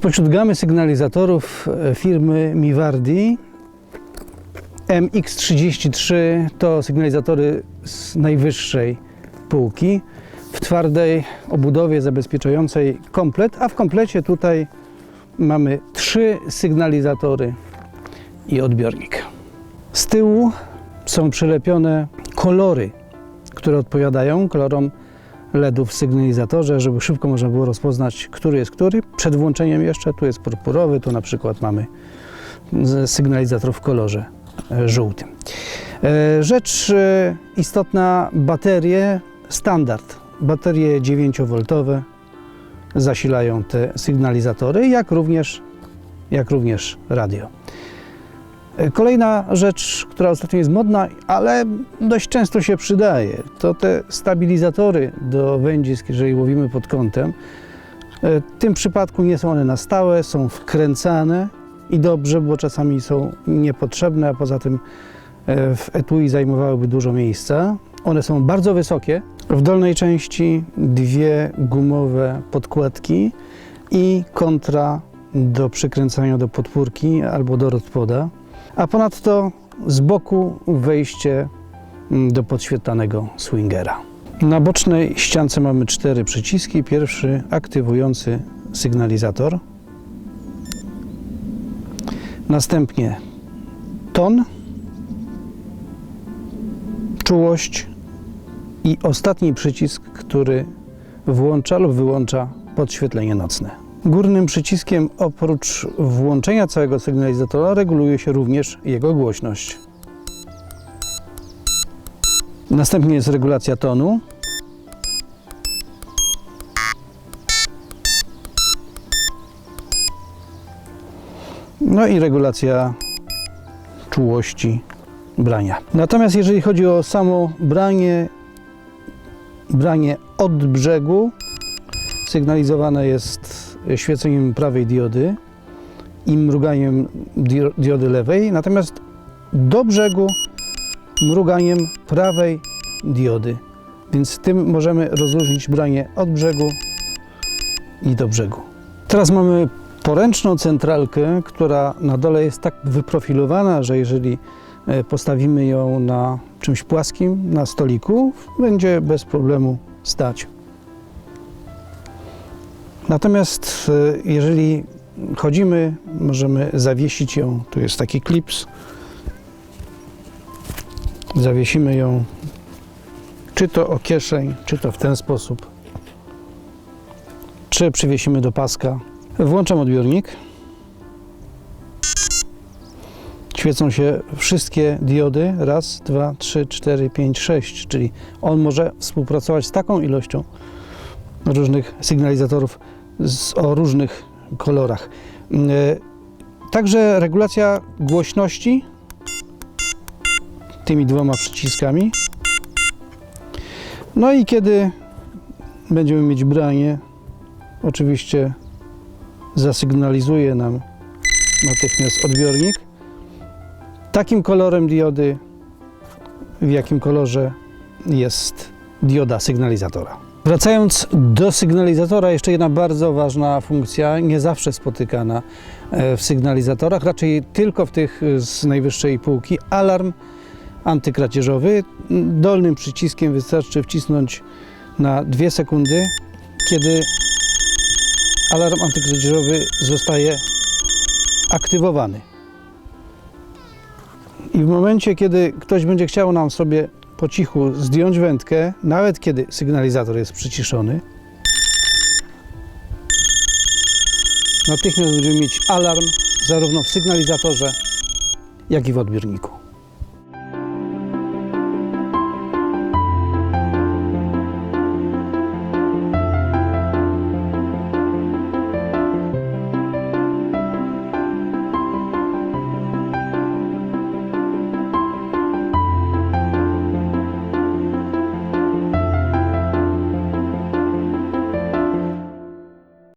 Spośród gamy sygnalizatorów e, firmy Mivardi MX33 to sygnalizatory z najwyższej półki w twardej obudowie zabezpieczającej komplet, a w komplecie tutaj mamy trzy sygnalizatory i odbiornik. Z tyłu są przylepione kolory, które odpowiadają kolorom LEDów w sygnalizatorze, żeby szybko można było rozpoznać, który jest który. Przed włączeniem jeszcze tu jest purpurowy, tu na przykład mamy sygnalizator w kolorze e, żółtym. E, Rzecz e, istotna, baterie standard. Baterie 9V zasilają te sygnalizatory, jak również, jak również radio. Kolejna rzecz, która ostatnio jest modna, ale dość często się przydaje, to te stabilizatory do wędzisk, jeżeli łowimy pod kątem. E, W tym przypadku nie są one na stałe, są wkręcane i dobrze, bo czasami są niepotrzebne, a poza tym e, w etui zajmowałyby dużo miejsca. One są bardzo wysokie. W dolnej części dwie gumowe podkładki i kontra do przykręcania do podpórki albo do rodpoda a ponadto z boku wejście mm, do podświetlanego swingera. Na bocznej ściance mamy cztery przyciski. Pierwszy aktywujący sygnalizator. Następnie ton, czułość i ostatni przycisk, który włącza lub wyłącza podświetlenie nocne. Górnym przyciskiem oprócz włączenia całego sygnalizatora reguluje się również jego głośność. Następnie jest regulacja tonu. No i regulacja czułości brania. Natomiast jeżeli chodzi o samo branie, branie od brzegu, sygnalizowane jest świeceniem prawej diody i mruganiem dio- diody lewej, natomiast do brzegu mruganiem prawej diody. Więc tym możemy rozróżnić branie od brzegu i do brzegu. Teraz mamy poręczną centralkę, która na dole jest tak wyprofilowana, że jeżeli e, postawimy ją na czymś płaskim, na stoliku, będzie bez problemu stać. Natomiast e, jeżeli chodzimy, możemy zawiesić ją. Tu jest taki klips. Zawiesimy ją czy to o kieszeń, czy to w ten sposób. Czy przywiesimy do paska. Włączam odbiornik. Świecą się wszystkie diody. Raz, dwa, trzy, cztery, pięć, sześć. Czyli on może współpracować z taką ilością różnych sygnalizatorów z, o różnych kolorach. E, Także regulacja głośności tymi dwoma przyciskami. No i kiedy będziemy mieć branie, oczywiście zasygnalizuje nam natychmiast odbiornik. Takim kolorem diody, w jakim kolorze jest dioda sygnalizatora. Wracając do sygnalizatora, jeszcze jedna bardzo ważna funkcja, nie zawsze spotykana e, w sygnalizatorach, raczej tylko w tych e, z najwyższej półki. Alarm antykradzieżowy. Dolnym przyciskiem wystarczy wcisnąć na dwie sekundy, kiedy alarm antykradzieżowy zostaje aktywowany. I w momencie, kiedy ktoś będzie chciał nam sobie po cichu zdjąć wędkę, nawet kiedy sygnalizator jest przyciszony, natychmiast będziemy mieć alarm zarówno w sygnalizatorze, jak i w odbiorniku.